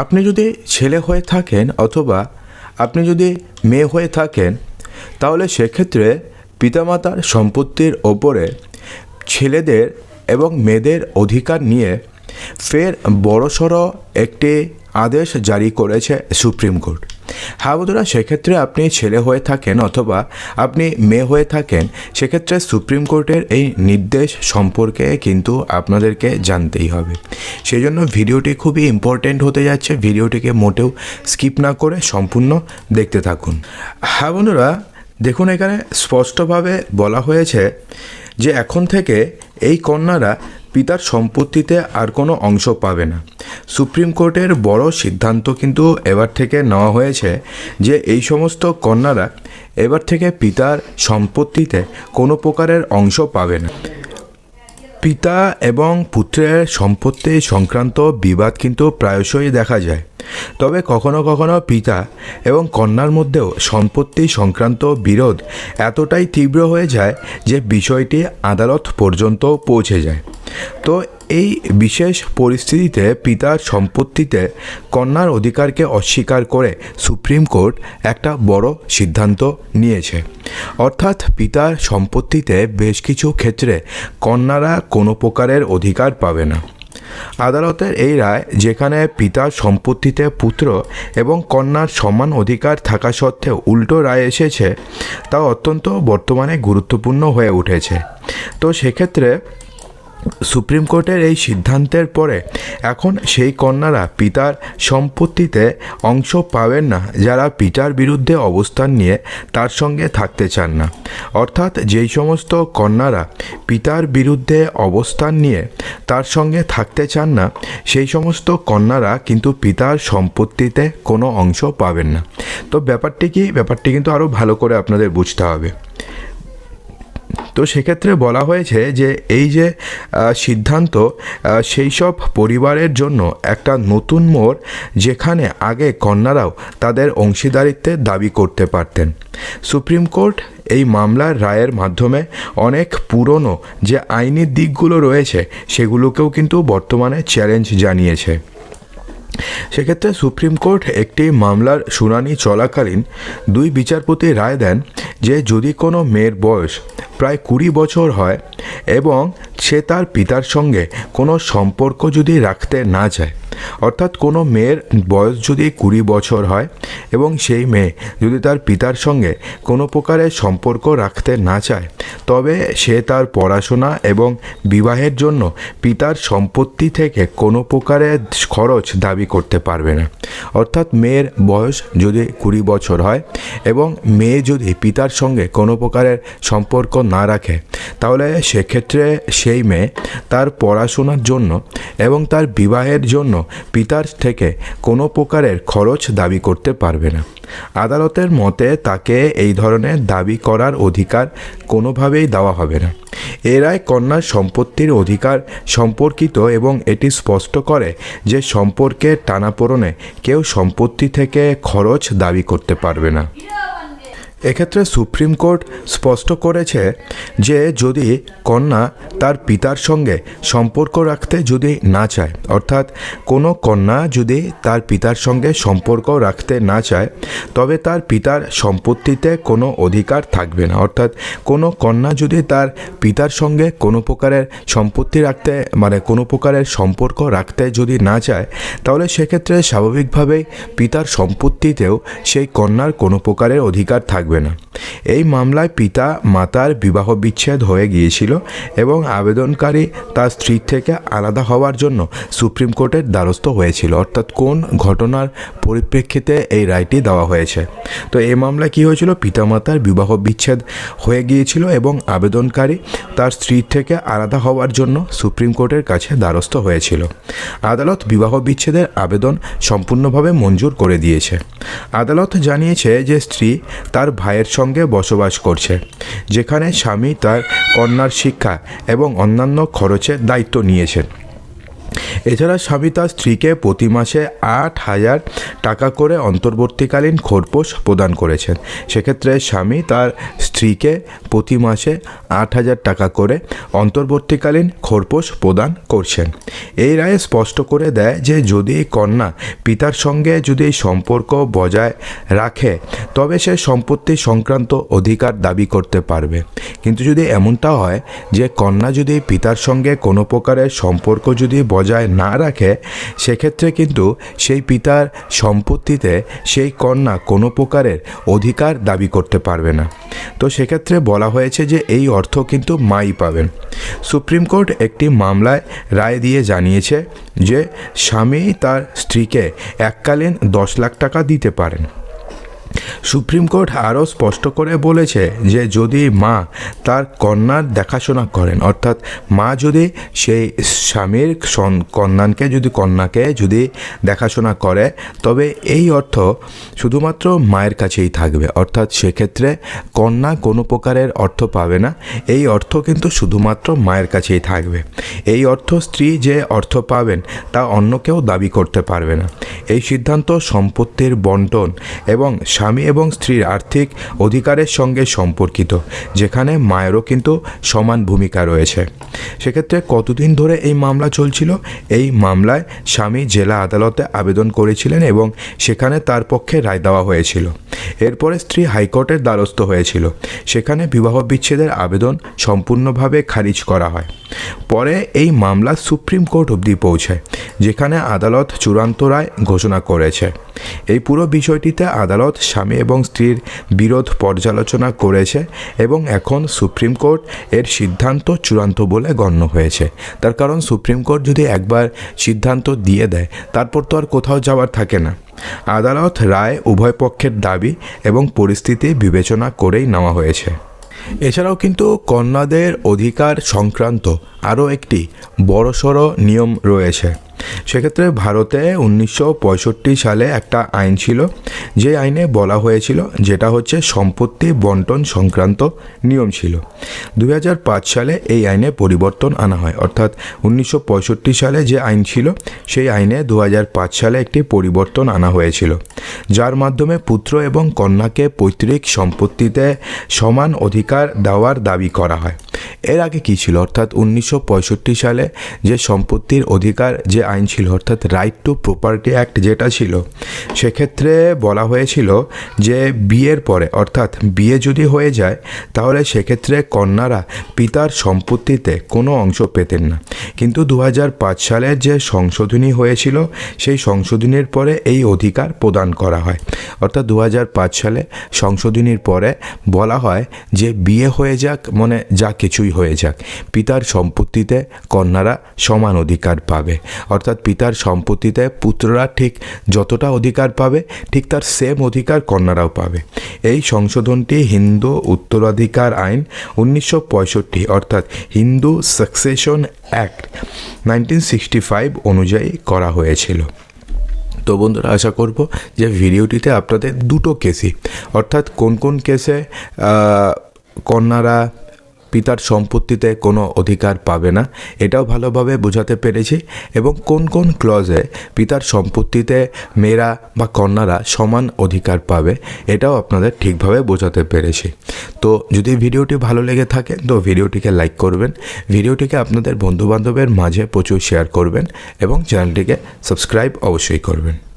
আপনি যদি ছেলে হয়ে থাকেন অথবা আপনি যদি মেয়ে হয়ে থাকেন, তাহলে সেক্ষেত্রে পিতামাতার সম্পত্তির ওপরে ছেলেদের এবং মেয়েদের অধিকার নিয়ে ফের বড়সড় একটি আদেশ জারি করেছে সুপ্রিম কোর্ট। হ্যাঁ বন্ধুরা, সেক্ষেত্রে আপনি ছেলে হয়ে থাকেন অথবা আপনি মেয়ে হয়ে থাকেন, সেক্ষেত্রে সুপ্রিম কোর্টের এই নির্দেশ সম্পর্কে কিন্তু আপনাদেরকে জানতেই হবে। সেই জন্য ভিডিওটি খুবই ইম্পর্টেন্ট হতে যাচ্ছে, ভিডিওটিকে মোটেও স্কিপ না করে সম্পূর্ণ দেখতে থাকুন। হ্যাঁ বন্ধুরা, দেখুন এখানে স্পষ্টভাবে বলা হয়েছে যে এখন থেকে এই কন্যারা পিতার সম্পত্তিতে আর কোনো অংশ পাবে না। সুপ্রিম কোর্টের বড় সিদ্ধান্ত কিন্তু এবার থেকে নেওয়া হয়েছে যে এই সমস্ত কন্যারা এবার থেকে পিতার সম্পত্তিতে কোনো প্রকারের অংশ পাবে না। পিতা এবং পুত্রের সম্পত্তি সংক্রান্ত বিবাদ কিন্তু প্রায়শই দেখা যায়। তবে কখনো কখনো পিতা এবং কন্যার মধ্যেও সম্পত্তি সংক্রান্ত বিরোধ এতটাই তীব্র হয়ে যায় যে বিষয়টি আদালত পর্যন্ত পৌঁছে যায়। তো এই বিশেষ পরিস্থিতিতে পিতার সম্পত্তিতে কন্যার অধিকারকে অস্বীকার করে সুপ্রিম কোর্ট একটা বড় সিদ্ধান্ত নিয়েছে। অর্থাৎ পিতার সম্পত্তিতে বেশ কিছু ক্ষেত্রে কন্যারা কোনো প্রকারের অধিকার পাবে না। আদালতের এই রায় যেখানে পিতার সম্পত্তিতে পুত্র এবং কন্যার সমান অধিকার থাকা সত্ত্বেও উল্টো রায় এসেছে, তা অত্যন্ত বর্তমানে গুরুত্বপূর্ণ হয়ে উঠেছে। তো সেক্ষেত্রে সুপ্রিম কোর্টের এই সিদ্ধান্তের পরে এখন সেই কন্যারা পিতার সম্পত্তিতে অংশ পাবেন না, যারা পিতার বিরুদ্ধে অবস্থান নিয়ে তার সঙ্গে থাকতে চান না। অর্থাৎ যেই সমস্ত কন্যারা পিতার বিরুদ্ধে অবস্থান নিয়ে তার সঙ্গে থাকতে চান না, সেই সমস্ত কন্যারা কিন্তু পিতার সম্পত্তিতে কোনো অংশ পাবেন না। তো ব্যাপারটি কি? ব্যাপারটি কিন্তু আরও ভালো করে আপনাদের বুঝতে হবে। তো সেক্ষেত্রে বলা হয়েছে যে এই যে সিদ্ধান্ত সেই সব পরিবারের জন্য একটা নতুন মোড় যেখানে আগে কন্যারাও তাদের অংশীদারিত্বের দাবি করতে পারতেন। সুপ্রিম কোর্ট এই মামলার রায়ের মাধ্যমে অনেক পুরনো যে আইনি দিকগুলো রয়েছে সেগুলোকেও কিন্তু বর্তমানে চ্যালেঞ্জ জানিয়েছে। সেক্ষেত্রে সুপ্রিম কোর্ট একটি মামলার শুনানি চলাকালীন দুই বিচারপতি রায় দেন যে যদি কোনো মেয়ের বয়স প্রায় কুড়ি বছর হয় এবং সে তার পিতার সঙ্গে কোনো সম্পর্ক যদি রাখতে না চায় অর্থাৎ কোনো মেয়ের বয়স যদি কুড়ি বছর হয় এবং সেই মেয়ে যদি তার পিতার সঙ্গে কোনো প্রকারের সম্পর্ক রাখতে না চায়, তবে সে তার পড়াশোনা এবং বিবাহের জন্য পিতার সম্পত্তি থেকে কোনো প্রকারের খরচ দাবি করতে পারবে না। অর্থাৎ মেয়ের বয়স যদি কুড়ি বছর হয় এবং মেয়ে যদি পিতার সঙ্গে কোনো প্রকারের সম্পর্ক না রাখে, তাহলে সেক্ষেত্রে সেই মেয়ে তার পড়াশোনার জন্য এবং তার বিবাহের জন্য পিতার থেকে কোনো প্রকারের খরচ দাবি করতে পারবে না। আদালতের মতে তাকে এই ধরনের দাবি করার অধিকার কোনোভাবেই দেওয়া হবে না। এ রায় কন্যার সম্পত্তির অধিকার সম্পর্কিত এবং এটি স্পষ্ট করে যে সম্পর্কের টানাপোড়নে কেউ সম্পত্তি থেকে খরচ দাবি করতে পারবে না। এক্ষেত্রে সুপ্রিম কোর্ট স্পষ্ট করেছে যে যদি কন্যা তার পিতার সঙ্গে সম্পর্ক রাখতে যদি না চায়, অর্থাৎ কোনো কন্যা যদি তার পিতার সঙ্গে সম্পর্ক রাখতে না চায়, তবে তার পিতার সম্পত্তিতে কোনো অধিকার থাকবে না। অর্থাৎ কোনো কন্যা যদি তার পিতার সঙ্গে কোনো প্রকারের সম্পত্তি রাখতে মানে কোনো প্রকারের সম্পর্ক রাখতে যদি না চায়, তাহলে সেক্ষেত্রে স্বাভাবিকভাবেই পিতার সম্পত্তিতেও সেই কন্যার কোনো প্রকারের অধিকার থাকবে না। এই মামলায় পিতা মাতার বিবাহ বিচ্ছেদ হয়ে গিয়েছিল এবং আবেদনকারী তার স্ত্রীর থেকে আলাদা হওয়ার জন্য সুপ্রিম কোর্টের দ্বারস্থ হয়েছিল। অর্থাৎ কোন ঘটনার পরিপ্রেক্ষিতে এই রায়টি দেওয়া হয়েছে? তো এই মামলায় কী হয়েছিল? পিতামাতার বিবাহ বিচ্ছেদ হয়ে গিয়েছিল এবং আবেদনকারী তার স্ত্রীর থেকে আলাদা হওয়ার জন্য সুপ্রিম কোর্টের কাছে দ্বারস্থ হয়েছিল। আদালত বিবাহ বিচ্ছেদের আবেদন সম্পূর্ণভাবে মঞ্জুর করে দিয়েছে। আদালত জানিয়েছে যে স্ত্রী তার ভাইয়ের সঙ্গে বসবাস করছে যেখানে স্বামী তার কন্যার শিক্ষা এবং অন্যান্য খরচের দায়িত্ব নিয়েছেন। এছাড়া স্বামী তার স্ত্রীকে প্রতি মাসে আট হাজার টাকা করে অন্তর্বর্তীকালীন খোরপোশ প্রদান করেছেন। সেক্ষেত্রে স্বামী তার স্ত্রীকে প্রতি মাসে আট হাজার টাকা করে অন্তর্বর্তীকালীন খোরপোশ প্রদান করছেন। এই রায়ে স্পষ্ট করে দেয় যে, যদি কন্যা পিতার সঙ্গে যদি সম্পর্ক বজায় রাখে, তবে সে সম্পত্তি সংক্রান্ত অধিকার দাবি করতে পারবে। কিন্তু যদি এমনটা হয় যে, কন্যা যদি পিতার সঙ্গে কোনো প্রকারের সম্পর্ক যদি বজায় না রাখে, সেক্ষেত্রে কিন্তু সেই পিতার সম্পত্তিতে সেই কন্যা কোনো প্রকারের অধিকার দাবি করতে পারবে না। তো সেক্ষেত্রে বলা হয়েছে যে এই অর্থ কিন্তু মাই পাবেন। সুপ্রিম কোর্ট একটি মামলায় রায় দিয়ে জানিয়েছে যে স্বামী তার স্ত্রীকে এককালীন দশ লাখ টাকা দিতে পারেন। সুপ্রিম কোর্ট আরও স্পষ্ট করে বলেছে যে যদি মা তার কন্যার দেখাশোনা করেন, অর্থাৎ মা যদি সেই স্বামীর কন্যাকে যদি কন্যাকে যদি দেখাশোনা করে, তবে এই অর্থ শুধুমাত্র মায়ের কাছেই থাকবে। অর্থাৎ সেক্ষেত্রে কন্যা কোনো প্রকারের অর্থ পাবে না। এই অর্থ কিন্তু শুধুমাত্র মায়ের কাছেই থাকবে। এই অর্থ স্ত্রী যে অর্থ পাবেন, তা অন্য কেউ দাবি করতে পারবে না। এই সিদ্ধান্ত সম্পত্তির বন্টন এবং স্বামী এবং স্ত্রীর আর্থিক অধিকারের সঙ্গে সম্পর্কিত, যেখানে মায়েরও কিন্তু সমান ভূমিকা রয়েছে। সেক্ষেত্রে কতদিন ধরে এই মামলা চলছিল? এই মামলায় স্বামী জেলা আদালতে আবেদন করেছিলেন এবং সেখানে তার পক্ষে রায় দেওয়া হয়েছিল। এরপরে স্ত্রী হাইকোর্টের দ্বারস্থ হয়েছিল। সেখানে বিবাহ বিচ্ছেদের আবেদন সম্পূর্ণভাবে খারিজ করা হয়। পরে এই মামলা সুপ্রিম কোর্ট অবধি পৌঁছায় যেখানে আদালত চূড়ান্ত রায় ঘোষণা করেছে। এই পুরো বিষয়টিতে আদালত স্বামী এবং স্ত্রীর বিরোধ পর্যালোচনা করেছে এবং এখন সুপ্রিম কোর্ট এর সিদ্ধান্ত চূড়ান্ত বলে গণ্য হয়েছে। তার কারণ সুপ্রিম কোর্ট যদি একবার সিদ্ধান্ত দিয়ে দেয়, তারপর তো আর কোথাও যাওয়ার থাকে না। আদালত রায় উভয় পক্ষের দাবি এবং পরিস্থিতি বিবেচনা করেই নেওয়া হয়েছে। এছাড়াও কিন্তু কন্যাদের অধিকার সংক্রান্ত আরও একটি বড়সড় নিয়ম রয়েছে। সেক্ষেত্রে ভারতে উনিশশো পঁয়ষট্টি সালে একটা আইন ছিল, যে আইনে বলা হয়েছিল যেটা হচ্ছে সম্পত্তি বন্টন সংক্রান্ত নিয়ম ছিল। দু হাজার পাঁচ সালে এই আইনে পরিবর্তন আনা হয়। অর্থাৎ উনিশশো পঁয়ষট্টি সালে যে আইন ছিল, সেই আইনে দু হাজার পাঁচ সালে একটি পরিবর্তন আনা হয়েছিল, যার মাধ্যমে পুত্র এবং কন্যাকে পৈতৃক সম্পত্তিতে সমান অধিকার দেওয়ার দাবি করা হয়। এর আগে কী ছিল? অর্থাৎ উনিশশো পঁয়ষট্টি সালে যে সম্পত্তির অধিকার যে আইন ছিল, অর্থাৎ রাইট টু প্রপার্টি অ্যাক্ট যেটা ছিল, সেক্ষেত্রে বলা হয়েছিল যে বিয়ের পরে, অর্থাৎ বিয়ে যদি হয়ে যায়, তাহলে সেক্ষেত্রে কন্যারা পিতার সম্পত্তিতে কোনো অংশ পেতেন না। কিন্তু দু সালের যে সংশোধনী হয়েছিল, সেই সংশোধনীর পরে এই অধিকার প্রদান করা হয়। অর্থাৎ দু হাজার পাঁচ সালে সংশোধনীর পরে বলা হয় যে বিয়ে হয়ে যাক মানে যা কিছুই হয়ে যাক, পিতার সম্পত্তিতে কন্যারা সমান অধিকার পাবে। অর্থাৎ পিতার সম্পত্তিতে পুত্ররা ঠিক যতটা অধিকার পাবে, ঠিক তার সেম অধিকার কন্যারাও পাবে। এই সংশোধনটি হিন্দু উত্তরাধিকার আইন উনিশশো পঁয়ষট্টি, অর্থাৎ হিন্দু সাকসেশন অ্যাক্ট নাইনটিন অনুযায়ী করা হয়েছিল। তো বন্ধুরা, আশা করব যে ভিডিওটিতে আপনাদের দুটো কেসই অর্থাৎ কোন কোন কেসে কন্যারা পিতার সম্পত্তিতে কোনো অধিকার পাবে না, এটাও ভালোভাবে বোঝাতে পেরেছি। এবং কোন কোন ক্লজে পিতার সম্পত্তিতে মেয়েরা বা কন্যারা সমান অধিকার পাবে, এটাও আপনাদের ঠিকভাবে বোঝাতে পেরেছি। তো যদি ভিডিওটি ভালো লেগে থাকে, তো ভিডিওটিকে লাইক করবেন, ভিডিওটিকে আপনাদের বন্ধুবান্ধবের মাঝে প্রচুর শেয়ার করবেন, এবং চ্যানেলটিকে সাবস্ক্রাইব অবশ্যই করবেন।